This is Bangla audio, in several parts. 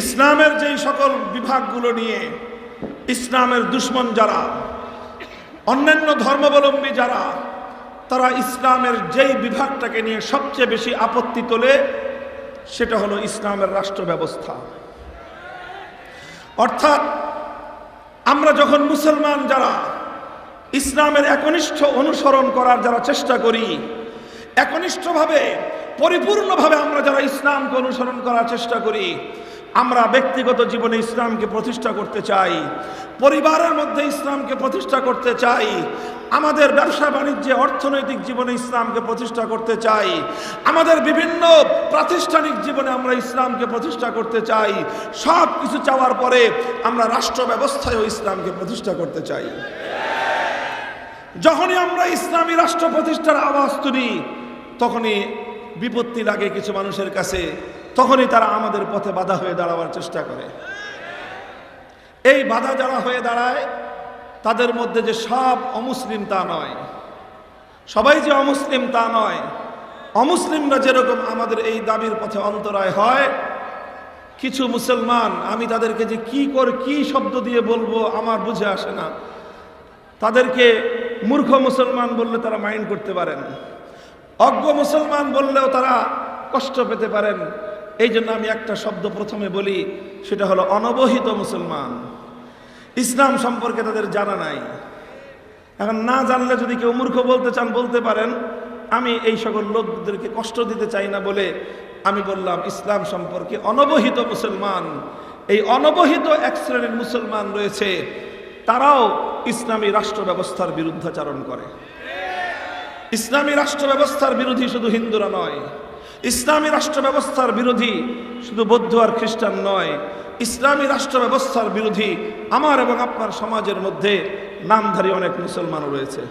ইসলামের যেই সকল বিভাগগুলো নিয়ে, ইসলামের দুশ্মন যারা, অন্যান্য ধর্মাবলম্বী যারা, তারা ইসলামের যেই বিভাগটাকে নিয়ে সবচেয়ে বেশি আপত্তি তোলে, সেটা হলো ইসলামের রাষ্ট্র ব্যবস্থা। অর্থাৎ আমরা যখন মুসলমান যারা, ইসলামের একনিষ্ঠ অনুসরণ করার যারা চেষ্টা করি, একনিষ্ঠভাবে, পরিপূর্ণভাবে আমরা যারা ইসলামকে অনুসরণ করার চেষ্টা করি আমরা ব্যক্তিগত জীবনে ইসলামকে প্রতিষ্ঠা করতে চাই, পরিবারের মধ্যে ইসলামকে প্রতিষ্ঠা করতে চাই, আমাদের ব্যবসা বাণিজ্যে অর্থনৈতিক জীবনে ইসলামকে প্রতিষ্ঠা করতে চাই, আমাদের বিভিন্ন প্রাতিষ্ঠানিক জীবনে আমরা ইসলামকে প্রতিষ্ঠা করতে চাই, সব কিছু চাওয়ার পরে আমরা রাষ্ট্র ব্যবস্থায়ও ইসলামকে প্রতিষ্ঠা করতে চাই। যখনই আমরা ইসলামী রাষ্ট্র প্রতিষ্ঠার আওয়াজ তুলি, তখনই বিপত্তি লাগে কিছু মানুষের কাছে। তখনই তারা আমাদের পথে বাধা হয়ে দাঁড়াবার চেষ্টা করে। এই বাধা যারা হয়ে দাঁড়ায়, তাদের মধ্যে যে সব অমুসলিম তা নয়। সবাই যে অমুসলিম তা নয়। অমুসলিমরা যেরকম আমাদের এই দাবির পথে অন্তরায় হয়, কিছু মুসলমান, আমি তাদেরকে যে কি করে, কি শব্দ দিয়ে বলব আমার বুঝে আসে না। তাদেরকে মূর্খ মুসলমান বললে তারা মাইন্ড করতে পারেন। অজ্ঞ মুসলমান বললেও তারা কষ্ট পেতে পারেন। এই জন্য আমি একটা শব্দ প্রথমে বলি, সেটা হলো অনবহিত মুসলমান। ইসলাম সম্পর্কে তাদের জানা নাই। এখন না জানলে যদি কেউ মূর্খ বলতে চান, বলতে পারেন, আমি এই সকল লোকদেরকে কষ্ট দিতে চাই না বলে আমি বললাম, ইসলাম সম্পর্কে অনবহিত মুসলমান, এই অনবহিত এক শ্রেণির মুসলমান রয়েছে, তারাও ইসলামী রাষ্ট্র ব্যবস্থার বিরুদ্ধাচারণ করে। ইসলামী রাষ্ট্র ব্যবস্থার বিরোধী শুধু হিন্দুরা নয় ইসলামী রাষ্ট্র ব্যবস্থার বিরোধী শুধু বৌদ্ধ আর খ্রিস্টান নয়, ইসলামী রাষ্ট্র ব্যবস্থার বিরোধী আমার এবং আপনার সমাজের মধ্যে নামধারী অনেক মুসলমানও রয়েছে।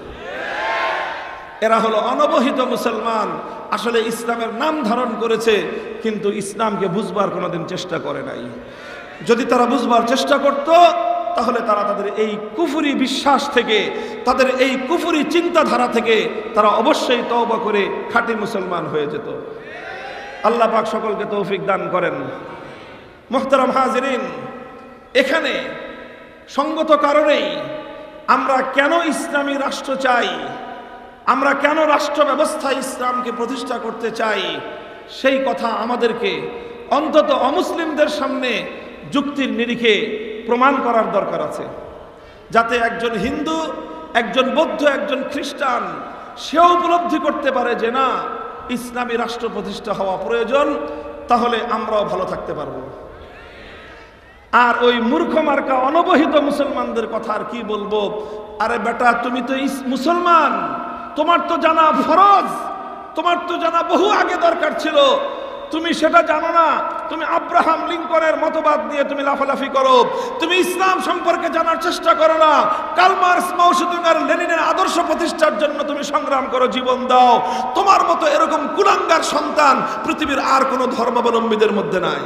এরা হলো অনবহিত মুসলমান, আসলে ইসলামের নাম ধারণ করেছে, কিন্তু ইসলামকে বুঝবার কোনোদিন চেষ্টা করে নাই। যদি তারা বুঝবার চেষ্টা করত, তাহলে তারা তাদের এই কুফুরি বিশ্বাস থেকে, তাদের এই কুফুরি চিন্তাধারা থেকে তারা অবশ্যই তওবা করে খাঁটি মুসলমান হয়ে যেত। আল্লাহ পাক সকলকে তৌফিক দান করেন। মোহতারাম হাজিরিন, এখানে সঙ্গত কারণেই আমরা কেন ইসলামী রাষ্ট্র চাই, আমরা কেন রাষ্ট্র ব্যবস্থা ইসলামকে প্রতিষ্ঠা করতে চাই, সেই কথা আমাদেরকে অন্তত অমুসলিমদের সামনে যুক্তির নিরিখে প্রমাণ করার দরকার আছে। যাতে একজন হিন্দু, একজন বৌদ্ধ, একজন খ্রিস্টান সেও উপলব্ধি করতে পারে যে না ইসলামী রাষ্ট্র প্রতিষ্ঠা হওয়া প্রয়োজন, তাহলে আমরাও ভালো থাকতে পারব। আর ওই মূর্খ মার্কা অনবহিত মুসলমানদের কথা আর কি বলব? আরে বেটা, তুমি তো মুসলমান। তোমার তো জানা ফরজ। তোমার তো জানা বহু আগে দরকার ছিল। তুমি সেটা জানো না। তুমি আব্রাহাম লিঙ্কনের মতবাদ নিয়ে তুমি লাফালাফি করো। তুমি ইসলাম সম্পর্কে জানার চেষ্টা করো না। কালমার্স মাউসুদুঙ্গার লেনিনের আদর্শ প্রতিষ্ঠার জন্য তুমি সংগ্রাম করো, জীবন দাও। তোমার মতো এরকম কুলাঙ্গার সন্তান পৃথিবীর আর কোনো ধর্মাবলম্বীদের মধ্যে নাই।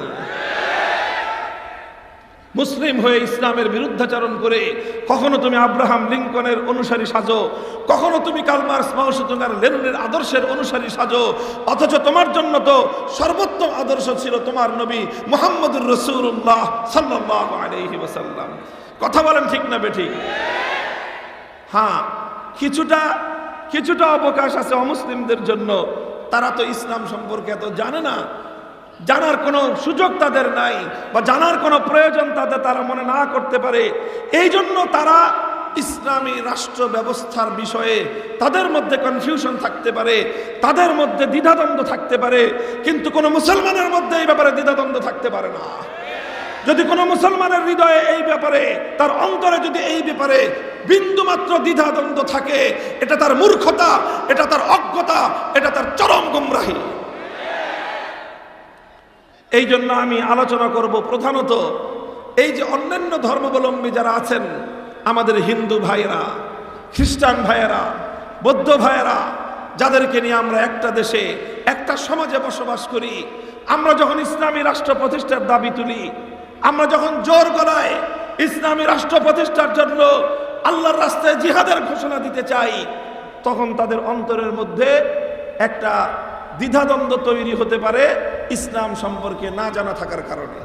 মুসলিম হয়ে ইসলামের বিরুদ্ধাচরণ করে কখনো তুমি আব্রাহাম লিঙ্কনের অনুসারী সাজো, কখনো তুমি কালমার্স মাউসুতুঙ্গার লেনিনের আদর্শের অনুসারী সাজো, অথচ তোমার জন্য তো সর্বোত্তম আদর্শ ছিল তোমার নবী মোহাম্মদুর রসুল্লাহ সাল্লাহ ওসাল্লাম কথা বলেন ঠিক না বেঠিক হ্যাঁ কিছুটা কিছুটা অবকাশ আছে অমুসলিমদের জন্য। তারা তো ইসলাম সম্পর্কে এত জানে না। জানার কোনো সুযোগ তাদের নাই বা জানার কোনো প্রয়োজন তাদের তারা মনে না করতে পারে। এই জন্য তারা ইসলামী রাষ্ট্র ব্যবস্থার বিষয়ে তাদের মধ্যে কনফিউশন থাকতে পারে, তাদের মধ্যে দ্বিধাদ্বন্দ্ব থাকতে পারে, কিন্তু কোনো মুসলমানের মধ্যে এই ব্যাপারে দ্বিধাদ্বন্দ্ব থাকতে পারে না। যদি কোনো মুসলমানের হৃদয়ে এই ব্যাপারে, তার অন্তরে যদি এই ব্যাপারে বিন্দুমাত্র দ্বিধাদ্বন্দ্ব থাকে, এটা তার মূর্খতা, এটা তার অজ্ঞতা, এটা তার চরম গুমরাহী। এই জন্য আমি আলোচনা করব প্রধানত এই যে অন্যান্য ধর্মাবলম্বী যারা আছেন, আমাদের হিন্দু ভাইয়েরা, খ্রিস্টান ভাইয়েরা, বৌদ্ধ ভাইয়েরা, যাদেরকে নিয়ে আমরা একটা দেশে, একটা সমাজে বসবাস করি, আমরা যখন ইসলামী রাষ্ট্র প্রতিষ্ঠার দাবি তুলি, আমরা যখন জোর গলায় ইসলামী রাষ্ট্র প্রতিষ্ঠার জন্য আল্লাহর রাস্তায় জিহাদের ঘোষণা দিতে চাই, তখন তাদের অন্তরের মধ্যে একটা দ্বিধাদ্বন্দ্ব তৈরি হতে পারে ইসলাম সম্পর্কে না জানা থাকার কারণে।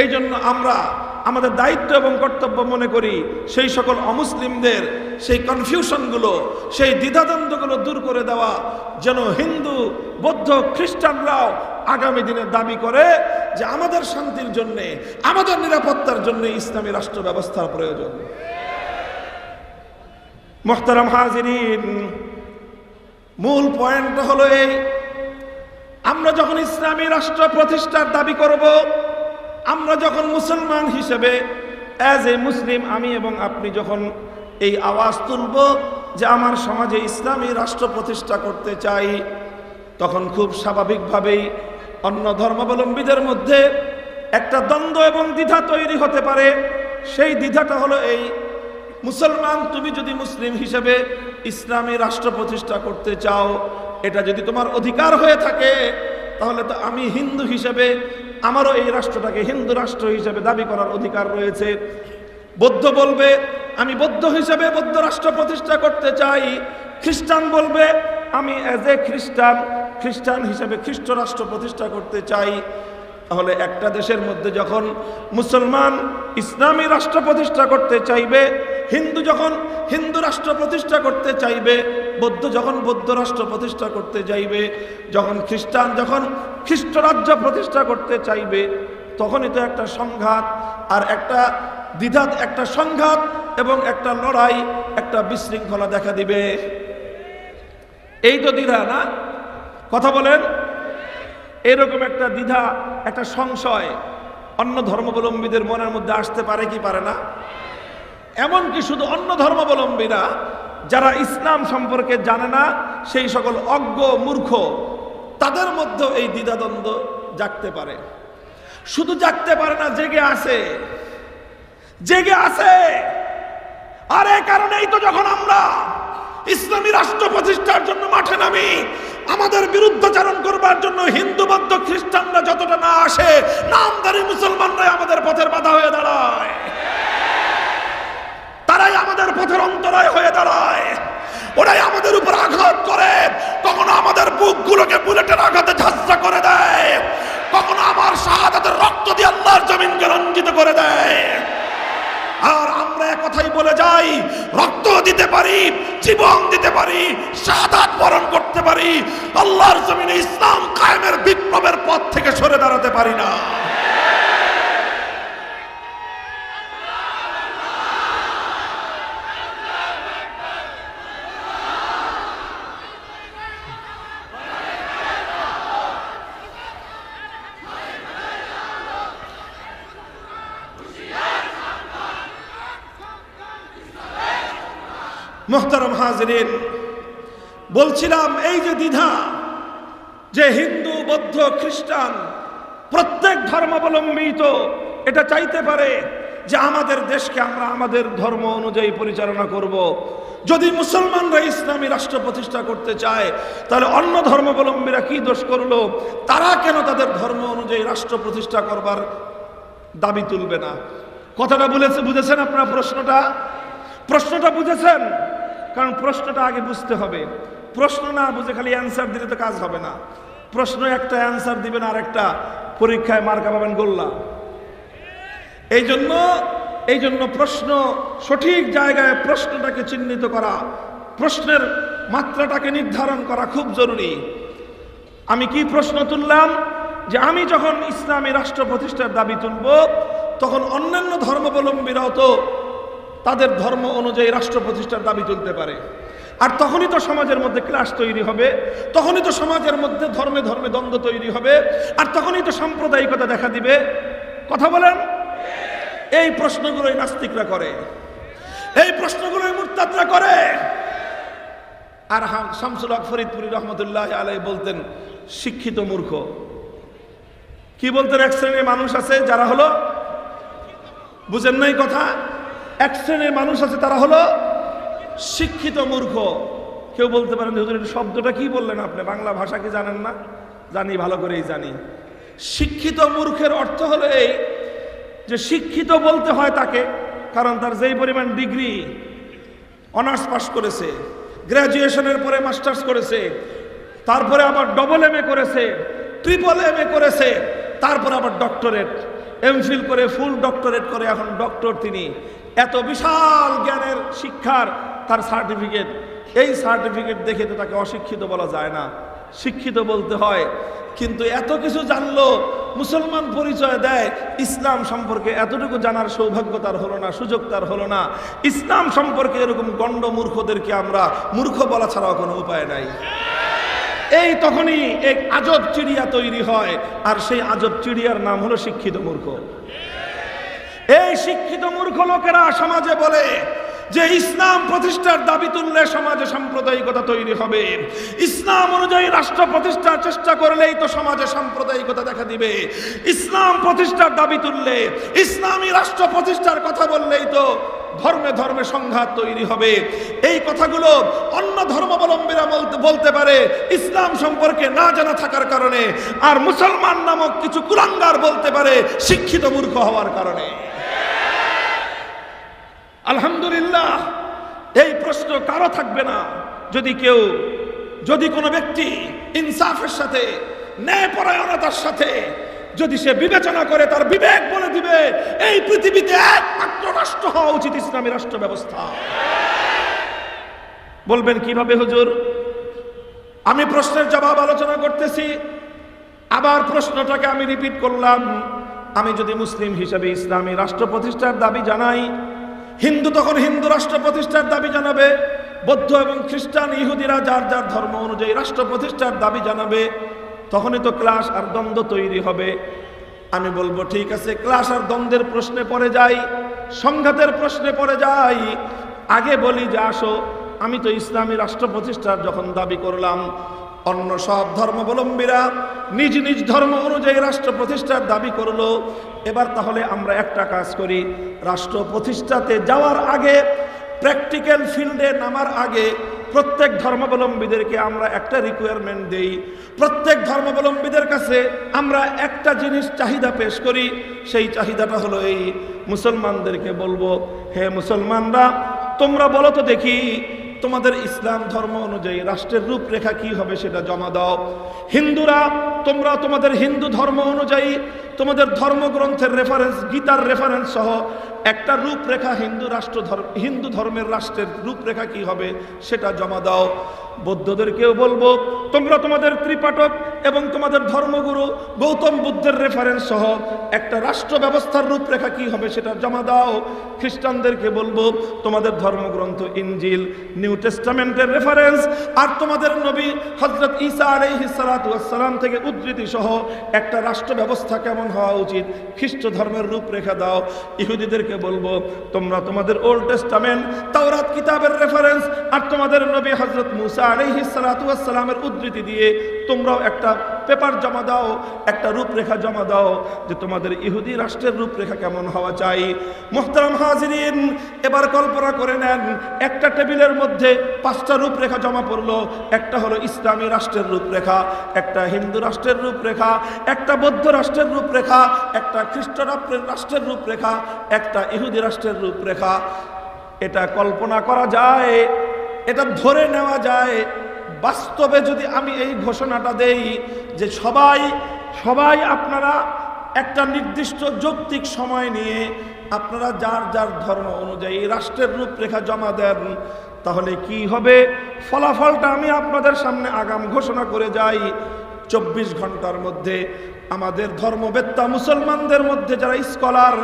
এই জন্য আমরা আমাদের দায়িত্ব এবং কর্তব্য মনে করি, সেই সকল অমুসলিমদের সেই কনফিউশনগুলো সেই দ্বিধাদ্বন্দ্বগুলো দূর করে দেওয়া, যেন হিন্দু, বৌদ্ধ, খ্রিস্টানরাও আগামী দিনে দাবি করে যে আমাদের শান্তির জন্যে, আমাদের নিরাপত্তার জন্য ইসলামী রাষ্ট্র ব্যবস্থার প্রয়োজন। মোহতারাম হাজিরিন, মূল পয়েন্ট হলো এই আমরা যখন ইসলামী রাষ্ট্র প্রতিষ্ঠার দাবি করব, আমরা যখন মুসলমান হিসেবে অ্যাজ এ মুসলিম আমি এবং আপনি যখন এই আওয়াজ তুলব যে আমার সমাজে ইসলামী রাষ্ট্র প্রতিষ্ঠা করতে চাই, তখন খুব স্বাভাবিকভাবেই অন্য ধর্মাবলম্বীদের মধ্যে একটা দ্বন্দ্ব এবং দ্বিধা তৈরি হতে পারে। সেই দ্বিধাটা হলো এই, মুসলমান, তুমি যদি মুসলিম হিসেবে ইসলামী রাষ্ট্র প্রতিষ্ঠা করতে চাও এটা যদি তোমার অধিকার হয়ে থাকে, তাহলে তো আমি হিন্দু হিসেবে, আমারও এই রাষ্ট্রটাকে হিন্দু রাষ্ট্র হিসেবে দাবি করার অধিকার রয়েছে। বৌদ্ধ বলবে, আমি বৌদ্ধ হিসেবে বৌদ্ধ রাষ্ট্র প্রতিষ্ঠা করতে চাই। খ্রিস্টান বলবে, আমি অ্যাজ এ খ্রিস্টান খ্রিস্টান হিসেবে খ্রিস্ট রাষ্ট্র প্রতিষ্ঠা করতে চাই। তাহলে একটা দেশের মধ্যে যখন মুসলমান ইসলামী রাষ্ট্র প্রতিষ্ঠা করতে চাইবে হিন্দু যখন হিন্দু রাষ্ট্র প্রতিষ্ঠা করতে চাইবে, বৌদ্ধ যখন বৌদ্ধ রাষ্ট্র প্রতিষ্ঠা করতে চাইবে যখন খ্রিস্টান যখন খ্রিস্ট রাজ্য প্রতিষ্ঠা করতে চাইবে, তখনই তো একটা সংঘাত আর একটা দ্বিধাত, একটা সংঘাত এবং একটা লড়াই, একটা বিশৃঙ্খলা দেখা দিবে। এই তো দ্বিধা, না? কথা বলেন। এরকম একটা দ্বিধা, একটা সংশয় অন্য ধর্মাবলম্বীদের মনের মধ্যে আসতে পারে কি পারে না? এমনকি শুধু অন্য ধর্মাবলম্বীরা যারা ইসলাম সম্পর্কে জানে না, সেই সকল অজ্ঞ, মূর্খ, তাদের মধ্যেও এই দ্বিধাদ্বন্দ্ব জাগতে পারে। শুধু জাগতে পারে না, জেগে আসে। জেগে আসে। আর এই কারণেই তো যখন আমরা ইসলামী রাষ্ট্র প্রতিষ্ঠার জন্য মাঠে নামি, আমাদের বিরুদ্ধাচারণ করবার জন্য হিন্দু, বৌদ্ধ, খ্রিস্টানরা যতটা না আসে নামদারি মুসলমানরাই আমাদের পথের বাধা হয়ে দাঁড়ায়। অন্তরায় হয়ে দাঁড়ায়। ওরাই আমাদের উপর আঘাত করে। কখনো আমাদের বুকগুলোকে বুলেটের আঘাতে ঝাঁসা করে দেয়। কখনো আমার শাহাদাতের রক্ত দিয়ে আল্লাহর জমিনকে রঞ্জিত করে দেয়। আর আমরা কথাই বলে যাই, রক্ত দিতে পারি, জীবন দিতে পারি, শাহাদাত বরণ করতে পারি। আল্লাহর জমিনে ইসলাম কায়েমের বিপ্লবের পথ থেকে সরে দাঁড়াতে পারি না। মোহতারম হাজরিন, বলছিলাম, এই যে দ্বিধা যে হিন্দু, বৌদ্ধ, খ্রিস্টান, প্রত্যেক ধর্মাবলম্বী তো এটা চাইতে পারে যে আমাদের দেশকে আমরা আমাদের ধর্ম অনুযায়ী পরিচালনা করব। যদি মুসলমানরা ইসলামী রাষ্ট্র প্রতিষ্ঠা করতে চায়, তাহলে অন্য ধর্মাবলম্বীরা কি দোষ করল? তারা কেন তাদের ধর্ম অনুযায়ী রাষ্ট্র প্রতিষ্ঠা করবার দাবি তুলবে না? কথাটা বলেছে, বুঝেছেন আপনার প্রশ্নটা? প্রশ্নটা বুঝেছেন? কারণ প্রশ্নটা আগে বুঝতে হবে। প্রশ্ন না বুঝে খালি অ্যান্সার দিলে তো কাজ হবে না। প্রশ্ন একটা অ্যান্সার দিবেন আর একটা পরীক্ষায় মার্কা পাবেন গোল্লা। এই জন্য এই জন্য প্রশ্ন সঠিক জায়গায় প্রশ্নটাকে চিহ্নিত করা, প্রশ্নের মাত্রাটাকে নির্ধারণ করা খুব জরুরি। আমি কি প্রশ্ন তুললাম? যে আমি যখন ইসলামী রাষ্ট্র প্রতিষ্ঠার দাবি তুলব, তখন অন্যান্য ধর্মাবলম্বীরাও তো তাদের ধর্ম অনুযায়ী রাষ্ট্র প্রতিষ্ঠার দাবি তুলতে পারে। আর তখনই তো সমাজের মধ্যে ক্লাস তৈরি হবে, তখনই তো সমাজের মধ্যে ধর্মে ধর্মে দ্বন্দ্ব তৈরি হবে, আর তখনই তো সাম্প্রদায়িকতা দেখা দিবে। কথা বলেন? এই প্রশ্নগুলোই নাস্তিকরা করে। এই প্রশ্নগুলোই মুরতাদরা করে। আর হাম শামসুল হক ফরিদপুরি রহমতুল্লাহ আলাই বলতেন, শিক্ষিত মূর্খ। কি বলতেন এক শ্রেণির মানুষ আছে যারা হলো, বুঝেন নাই কথা? এক শ্রেণির মানুষ আছে, তারা হলো শিক্ষিত মূর্খ। কেউ বলতে পারেন হুজুর এটা শব্দটা কি বললেন আপনি? বাংলা ভাষা কি জানেন না? জানি, ভালো করেই জানি। শিক্ষিত মূর্খের অর্থ হলো এই যে, শিক্ষিত বলতে হয় তাকে, কারণ তার যেই পরিমাণ ডিগ্রি অনার্স পাস করেছে, গ্র্যাজুয়েশনের পরে মাস্টার্স করেছে, তারপরে আবার ডবল এম করেছে ট্রিপল এম করেছে, তারপরে আবার ডক্টরেট এমফিল করে ফুল ডক্টরেট করে, এখন ডক্টর তিনি। এত বিশাল জ্ঞানের শিক্ষার তার সার্টিফিকেট। এই সার্টিফিকেট দেখে তো তাকে অশিক্ষিত বলা যায় না। শিক্ষিত বলতে হয়। কিন্তু এত কিছু জানলো, মুসলমান পরিচয় দেয়, ইসলাম সম্পর্কে এতটুকু জানার সৌভাগ্য তার হলো না, সুযোগ তার হলো না। ইসলাম সম্পর্কে এরকম গণ্ড মূর্খদেরকে আমরা মূর্খ বলা ছাড়াও কোনো উপায় নাই। এই তখনই এক আজব চিড়িয়া তৈরি হয়, আর সেই আজব চিড়িয়ার নাম হলো শিক্ষিত মূর্খ। এই শিক্ষিত মূর্খ লোকেরা সমাজে বলে যে ইসলাম প্রতিষ্ঠার দাবি তুললে সমাজে সাম্প্রদায়িকতা তৈরি হবে। ইসলাম অনুযায়ী রাষ্ট্র প্রতিষ্ঠার চেষ্টা করলেই তো সমাজে সাম্প্রদায়িকতা দেখা দিবে। ইসলাম প্রতিষ্ঠার দাবি তুললে, ইসলামী রাষ্ট্র প্রতিষ্ঠার কথা বললেই তো ধর্মে ধর্মে সংঘাত তৈরি হবে। এই কথাগুলো অন্য ধর্মাবলম্বীরা বলতে বলতে পারে, ইসলাম সম্পর্কে না জানা থাকার কারণে। আর মুসলমান নামক কিছু কুলাঙ্গার বলতে পারে, শিক্ষিত মূর্খ হওয়ার কারণে। আলহামদুলিল্লাহ, এই প্রশ্ন কারও থাকবে না। যদি কেউ, যদি কোনো ব্যক্তি ইনসাফের সাথে, ন্যায়পরায়ণতার সাথে, যদি সে বিবেচনা করে তার বিবেক বলে দিবে, এই পৃথিবীতে একমাত্র রাষ্ট্র হওয়া উচিত ইসলামী রাষ্ট্র ব্যবস্থা। বলবেন কীভাবে, হুজুর? আমি প্রশ্নের জবাব আলোচনা করতেছি, আবার প্রশ্নটাকে আমি রিপিট করলাম। আমি যদি মুসলিম হিসেবে ইসলামী রাষ্ট্র প্রতিষ্ঠার দাবি জানাই হিন্দু তখন হিন্দু রাষ্ট্র প্রতিষ্ঠার দাবি জানাবে, বৌদ্ধ এবং খ্রিস্টান, ইহুদিরা যার যার ধর্ম অনুযায়ী রাষ্ট্র প্রতিষ্ঠার দাবি জানাবে, তখনই তো ক্লাস আর দ্বন্দ্ব তৈরি হবে। আমি বলব, ঠিক আছে, ক্লাস আর দ্বন্দ্বের প্রশ্নে পড়ে যাই, সংঘাতের প্রশ্নে পড়ে যাই। আগে বলি যে, আসো, আমি তো ইসলামী রাষ্ট্র প্রতিষ্ঠার যখন দাবি করলাম অন্য সব ধর্মাবলম্বীরা নিজ নিজ ধর্ম অনুযায়ী রাষ্ট্র প্রতিষ্ঠার দাবি করল। এবার তাহলে আমরা একটা কাজ করি। রাষ্ট্র প্রতিষ্ঠাতে যাওয়ার আগে প্র্যাকটিক্যাল ফিল্ডে নামার আগে প্রত্যেক ধর্মাবলম্বীদেরকে আমরা একটা রিকোয়ারমেন্ট দেই। প্রত্যেক ধর্মাবলম্বীদের কাছে আমরা একটা জিনিস চাহিদা পেশ করি। সেই চাহিদাটা হলো এই, মুসলমানদেরকে বলব, হে মুসলমানরা, তোমরা বলো তো দেখি তোমাদের ইসলাম ধর্ম অনুযায়ী রাষ্ট্রের রূপরেখা কি হবে সেটা জমা দাও। হিন্দুরা, তোমরা তোমাদের হিন্দু ধর্ম অনুযায়ী তোমাদের ধর্মগ্রন্থের রেফারেন্স গীতার রেফারেন্স সহ একটা রূপরেখা হিন্দু রাষ্ট্র ধর্ম হিন্দু ধর্মের রাষ্ট্রের রূপরেখা কি হবে সেটা জমা দাও। বৌদ্ধদেরকেও বলব, তোমরা তোমাদের ত্রিপাঠক এবং তোমাদের ধর্মগুরু গৌতম বুদ্ধের রেফারেন্স সহ একটা রাষ্ট্র ব্যবস্থার রূপরেখা কি হবে সেটা জমা দাও। খ্রিস্টানদেরকে বলব, তোমাদের ধর্মগ্রন্থ ইঞ্জিল নিউ টেস্টামেন্টের রেফারেন্স আর তোমাদের নবী হজরত সালাতু ওয়াসসালাম থেকে উদ্ধৃতি সহ একটা রাষ্ট্র ব্যবস্থা কেমন হওয়া উচিত। খ্রিস্ট ধর্মের রূপরেখা দাও। ইহুদিদেরকে বলব, তোমরা তোমাদের ওল্ড টেস্টামেন্ট তাওরাত কিতাবের রেফারেন্স আর তোমাদের নবী হজরত মুসা আলহিসালাতামের সালাতু উদ্ধৃতি দিয়ে তোমরাও একটা পেপার জমা দাও, একটা রূপরেখা জমা দাও যে তোমাদের ইহুদি রাষ্ট্রের রূপরেখা কেমন হওয়া চাই। মোহতারাম হাজিরিন, এবার কল্পনা করে নেন, একটা টেবিলের মধ্যে পাঁচটা রূপরেখা জমা পড়ল। একটা হলো ইসলামী রাষ্ট্রের রূপরেখা, একটা হিন্দু রাষ্ট্রের রূপরেখা, একটা বৌদ্ধ রাষ্ট্রের রূপরেখা, একটা খ্রিস্ট রাষ্ট্রের রূপরেখা, একটা ইহুদি রাষ্ট্রের রূপরেখা। এটা কল্পনা করা যায়, এটা ধরে নেওয়া যায়। বাস্তবে যদি আমি এই ঘোষণাটা দেই যে সবাই সবাই আপনারা একটা নির্দিষ্ট যৌক্তিক সময় নিয়ে আপনারা যার যার ধর্ম অনুযায়ী রাষ্ট্রের রূপরেখা জমা দেন, তাহলে কি হবে? ফলাফলটা আমি আপনাদের সামনে আগাম ঘোষণা করে যাই। চব্বিশ ঘণ্টার মধ্যে আমাদের ধর্মবেত্তা মুসলমানদের মধ্যে যারা স্কলার,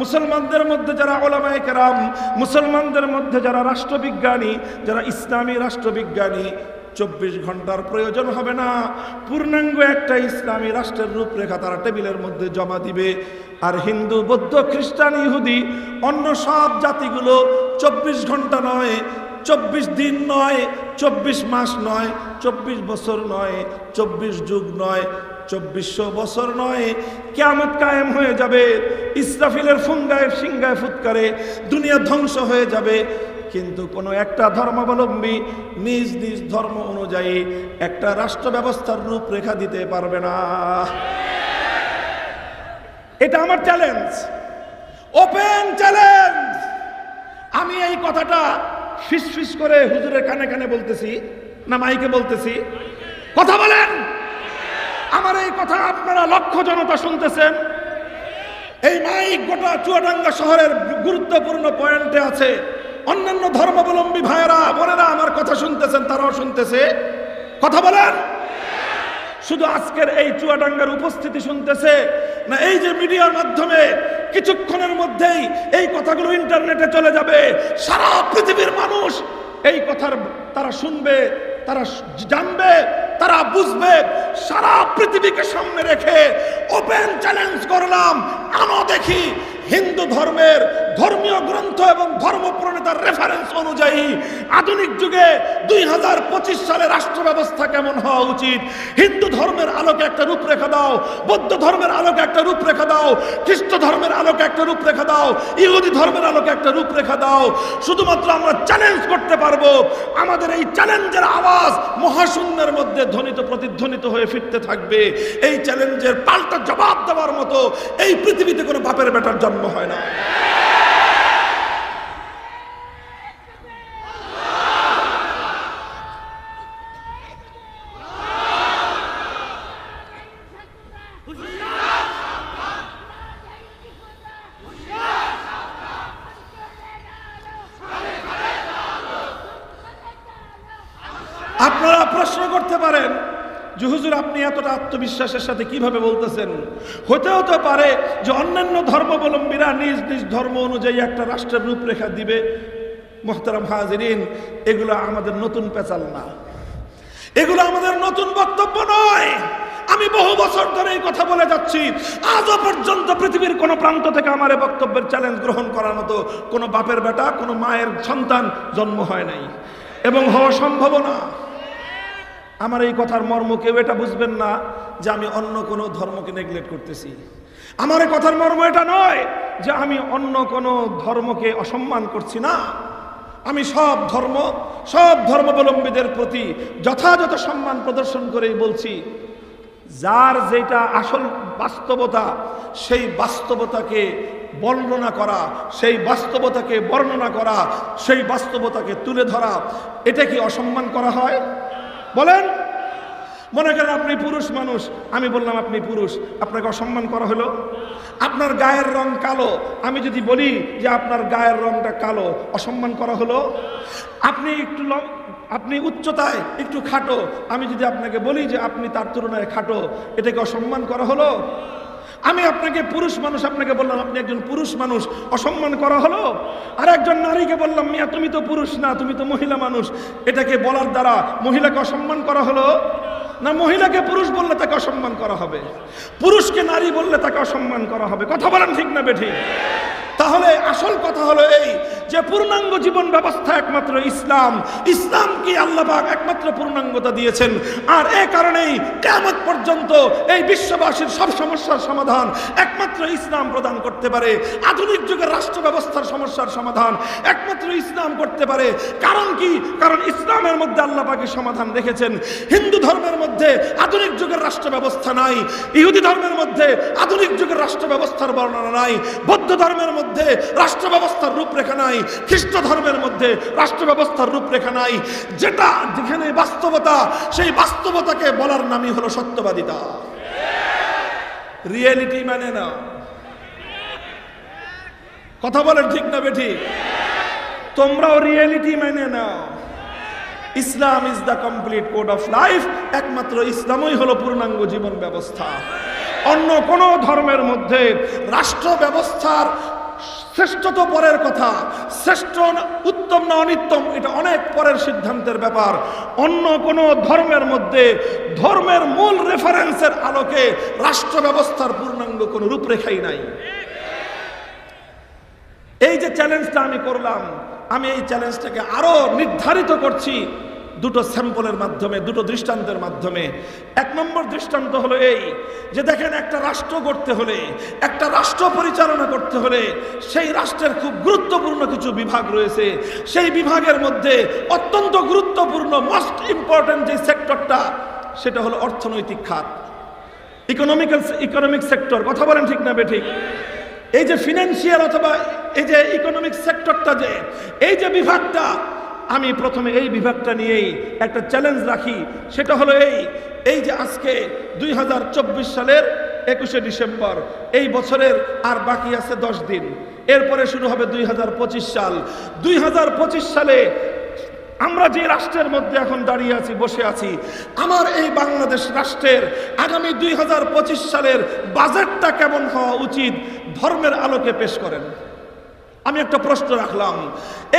মুসলমানদের মধ্যে যারা ওলামায় কেরাম, মুসলমানদের মধ্যে যারা রাষ্ট্রবিজ্ঞানী, যারা ইসলামী রাষ্ট্রবিজ্ঞানী চব্বিশ ঘণ্টার প্রয়োজন হবে না। পূর্ণাঙ্গ একটা ইসলামী রাষ্ট্রের রূপরেখা তারা টেবিলের মধ্যে জমা দিবে। আর হিন্দু, বৌদ্ধ, খ্রিস্টান, ইহুদি, অন্য সব জাতিগুলো চব্বিশ ঘণ্টা নয়, চব্বিশ দিন নয়, চব্বিশ মাস নয়, চব্বিশ বছর নয়, চব্বিশ যুগ নয়, চব্বিশশো বছর নয়। কেমত কায়েম হয়ে যাবে। ইসরাফিলের ফুঙ্গায় সিংগায় ফুৎকারে দুনিয়া ধ্বংস হয়ে যাবে। কিন্তু কোনো একটা ধর্মাবলম্বী নিজ নিজ ধর্ম অনুযায়ী একটা রাষ্ট্র ব্যবস্থার রূপরেখা দিতে পারবে না। এটা আমার চ্যালেঞ্জ ওপেন চ্যালেঞ্জ আমি এই কথাটা ফিস করে হুজুরের কানে কানে বলতেছি, না মাইকে বলতেছি। কথা বলেন। আমার এই কথা আপনারা লক্ষ জনতা শুনতেছেন। এই মাইক গোটা চুয়াডাঙ্গা শহরের গুরুত্বপূর্ণ পয়েন্টে আছে। অন্যান্য ধর্মাবলম্বী ভাইয়েরা, বোনেরা আমার কথা শুনতেছেন, তারাও শুনতেছে। কথা বলেন। শুধু আজকের এই চুয়াডাঙ্গার উপস্থিতি শুনতেছে, না এই যে মিডিয়ার মাধ্যমে কিছুক্ষণের মধ্যেই এই কথাগুলো ইন্টারনেটে চলে যাবে। সারা পৃথিবীর মানুষ এই কথার তারা শুনবে, তারা জানবে, তারা বুঝবে। সারা পৃথিবীকে সামনে রেখে ওপেন চ্যালেঞ্জ করলাম। আনো দেখি হিন্দু ধর্মের ধর্মীয় গ্রন্থ এবং ধর্ম প্রণেতার রেফারেন্স অনুযায়ী আধুনিক যুগে দুই হাজার পঁচিশ সালে রাষ্ট্র ব্যবস্থা কেমন হওয়া উচিত? হিন্দু ধর্মের আলোকে একটা রূপরেখা দাও, বৌদ্ধ ধর্মের আলোকে একটা রূপরেখা দাও, খ্রিস্ট ধর্মের আলোকে একটা রূপরেখা দাও, ইহুদি ধর্মের আলোকে একটা রূপরেখা দাও। শুধুমাত্র আমরা চ্যালেঞ্জ করতে পারব, আমাদের এই চ্যালেঞ্জের আওয়াজ মহাশূন্যের মধ্যে ধ্বনিত, প্রতিধ্বনিত হয়ে ফিরতে থাকবে। এই চ্যালেঞ্জের পাল্টা জবাব দেওয়ার মতো এই পৃথিবীতে কোনো বাপের বেটার জন্ম হয় না আপনারা প্রশ্ন করতে পারেন যে হুজুর আপনি এতটা আত্মবিশ্বাসের সাথে কীভাবে বলতেছেন? হতে হতে পারে যে অন্যান্য ধর্মাবলম্বীরা নিজ নিজ ধর্ম অনুযায়ী একটা রাষ্ট্রের রূপরেখা দিবে। মোহতারাম হাজিরিন, এগুলো আমাদের নতুন পেঁচাল না। এগুলো আমাদের নতুন বক্তব্য নয়। আমি বহু বছর ধরে এই কথা বলে যাচ্ছি। আজও পর্যন্ত পৃথিবীর কোনো প্রান্ত থেকে আমার এই বক্তব্যের চ্যালেঞ্জ গ্রহণ করার মতো কোনো বাপের বেটা, কোনো মায়ের সন্তান জন্ম হয় নাই। এবং হওয়া সম্ভব না। আমার এই কথার মর্ম কেউ এটা বুঝবেন না যে আমি অন্য কোনো ধর্মকে নেগলেক্ট করতেছি। আমার এই কথার মর্ম এটা নয় যে আমি অন্য কোনো ধর্মকে অসম্মান করছি না। আমি সব ধর্ম, সব ধর্মাবলম্বীদের প্রতি যথাযথ সম্মান প্রদর্শন করেই বলছি, যার যেটা আসল বাস্তবতা, সেই বাস্তবতাকে বর্ণনা করা, সেই বাস্তবতাকে বর্ণনা করা, সেই বাস্তবতাকে তুলে ধরা, এটা কি অসম্মান করা হয়? বলেন। মনে করেন আপনি পুরুষ মানুষ, আমি বললাম আপনি পুরুষ, আপনাকে অসম্মান করা হলো? আপনার গায়ের রং কালো, আমি যদি বলি যে আপনার গায়ের রংটা কালো, অসম্মান করা হলো? আপনি একটু আপনি উচ্চতায় একটু খাটো, আমি যদি আপনাকে বলি যে আপনি তার তুলনায় খাটো, এটাকে অসম্মান করা হলো? আমি আপনাকে পুরুষ মানুষ, আপনাকে বললাম, আপনি একজন পুরুষ মানুষ, অসম্মান করা হলো? আর একজন নারীকে বললাম, মিয়া, তুমি তো পুরুষ না, তুমি তো মহিলা মানুষ। এটাকে বলার দ্বারা মহিলাকে অসম্মান করা হলো? না, মহিলাকে পুরুষ বললে তাকে অসম্মান করা হবে? পুরুষকে নারী বললে তাকে অসম্মান করা হবে? কথা বলেন ঠিক না, বেঠিক। তাহলে আসল কথা হলো এই যে পূর্ণাঙ্গ জীবন ব্যবস্থা একমাত্র ইসলাম। ইসলাম কি আল্লাহ পাক একমাত্র পূর্ণাঙ্গতা দিয়েছেন। আর এ কারণেই কেমন পর্যন্ত এই বিশ্ববাসীর সব সমস্যার সমাধান একমাত্র ইসলাম প্রদান করতে পারে। আধুনিক যুগের রাষ্ট্র ব্যবস্থার সমস্যার সমাধান একমাত্র ইসলাম করতে পারে। কারণ কি? কারণ ইসলামের মধ্যে আল্লাহ পাকের সমাধান রেখেছেন। হিন্দু ধর্মের মধ্যে আধুনিক যুগের রাষ্ট্র ব্যবস্থা নাই। ইহুদি ধর্মের মধ্যে আধুনিক যুগের রাষ্ট্র ব্যবস্থার বর্ণনা নাই। বৌদ্ধ ধর্মের মধ্যে রাষ্ট্র ব্যবস্থার রূপরেখা নাই খ্রিস্ট ধর্মের মধ্যে রাষ্ট্র ব্যবস্থার রূপরেখা নাই। যেটা যেখানে বাস্তবতা, সেই বাস্তবতাকে বলার নামই হলো সত্যবাদিতা। রিয়েলিটি মানে না। কথা বলেন ঠিক না বেঠি? তোমরাও রিয়েলিটি মেনে নাও Islam is the complete code of life একমাত্র ইসলামই হলো পূর্ণাঙ্গ জীবন ব্যবস্থা। অন্য কোন ধর্মের মধ্যে রাষ্ট্র ব্যবস্থার শ্রেষ্ঠ তো পরের কথা। শ্রেষ্ঠ উত্তম না অনিত্তম, এটা অনেক পরের সিদ্ধান্তের ব্যাপার। অন্য কোনো ধর্মের মধ্যে, ধর্মের মূল রেফারেন্সের আলোকে রাষ্ট্র ব্যবস্থার পূর্ণাঙ্গ কোনো রূপরেখাই নাই। এই যে চ্যালেঞ্জটা আমি করলাম, আমি এই চ্যালেঞ্জটাকে আরও নির্ধারিত করছি। দুটো স্যাম্পলের মাধ্যমে, দুটো দৃষ্টান্তের মাধ্যমে। এক নম্বর দৃষ্টান্ত হলো এই, যে দেখেন একটা রাষ্ট্র করতে হলে, একটা রাষ্ট্র পরিচালনা করতে হলে সেই রাষ্ট্রের খুব গুরুত্বপূর্ণ কিছু বিভাগ রয়েছে। সেই বিভাগের মধ্যে অত্যন্ত গুরুত্বপূর্ণ মোস্ট ইম্পর্টেন্ট যে সেক্টরটা, সেটা হলো অর্থনৈতিক খাত। ইকোনমিক্যাল ইকোনমিক সেক্টর কথা বলেন ঠিক না বেঠিক? এই যে ফিনান্সিয়াল অথবা এই যে ইকোনমিক সেক্টরটা যে, এই যে বিভাগটা আমি প্রথমে এই বিভাগটা নিয়েই একটা চ্যালেঞ্জ রাখি। সেটা হলো এই এই যে আজকে দুই হাজার চব্বিশ সালের একুশে ডিসেম্বর, এই বছরের আর বাকি আছে দশ দিন। এরপরে শুরু হবে দুই হাজার পঁচিশ সাল। দুই হাজার পঁচিশ সালে আমরা যে রাষ্ট্রের মধ্যে এখন দাঁড়িয়ে আছি, বসে আছি, আমার এই বাংলাদেশ রাষ্ট্রের আগামী দুই হাজার পঁচিশ সালের বাজেটটা কেমন হওয়া উচিত, ধর্মের আলোকে পেশ করেন। আমি একটা প্রশ্ন রাখলাম।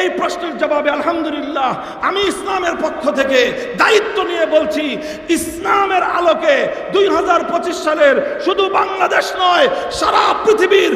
এই প্রশ্নের জবাবে আলহামদুলিল্লাহ আমি ইসলামের পক্ষ থেকে দায়িত্ব নিয়ে বলছি, ইসলামের আলোকে দুই হাজার পঁচিশ সালের শুধু বাংলাদেশ নয়, সারা পৃথিবীর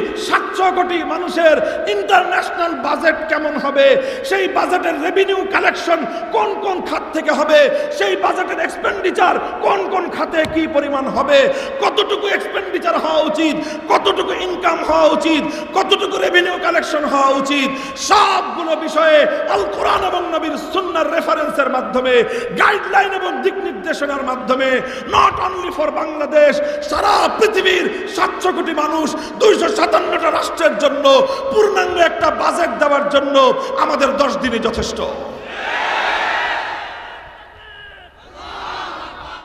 কোটি মানুষের ইন্টারন্যাশনাল বাজেট কেমন হবে? সেই বাজেটের রেভিনিউ কালেকশন কোন কোন খাত থেকে হবে? সেই বাজেটের এক্সপেন্ডিচার কোন কোন খাতে কি পরিমাণ হবে? কতটুকু এক্সপেন্ডিচার হওয়া উচিত? কতটুকু ইনকাম হওয়া উচিত? কতটুকু রেভিনিউ কালেকশন হওয়া উচিত? সবগুলো বিষয়ে আল কোরআন এবং নবীর সুন্নার রেফারেন্সের মাধ্যমে গাইডলাইন এবং দিক নির্দেশনার মাধ্যমে নট অনলি ফর বাংলাদেশ, সারা পৃথিবীর সাতশো কোটি মানুষ, দুইশো সাতান্নটা রাষ্ট্রের জন্য পূর্ণাঙ্গ একটা বাজেট দেওয়ার জন্য আমাদের দশ দিনই যথেষ্ট।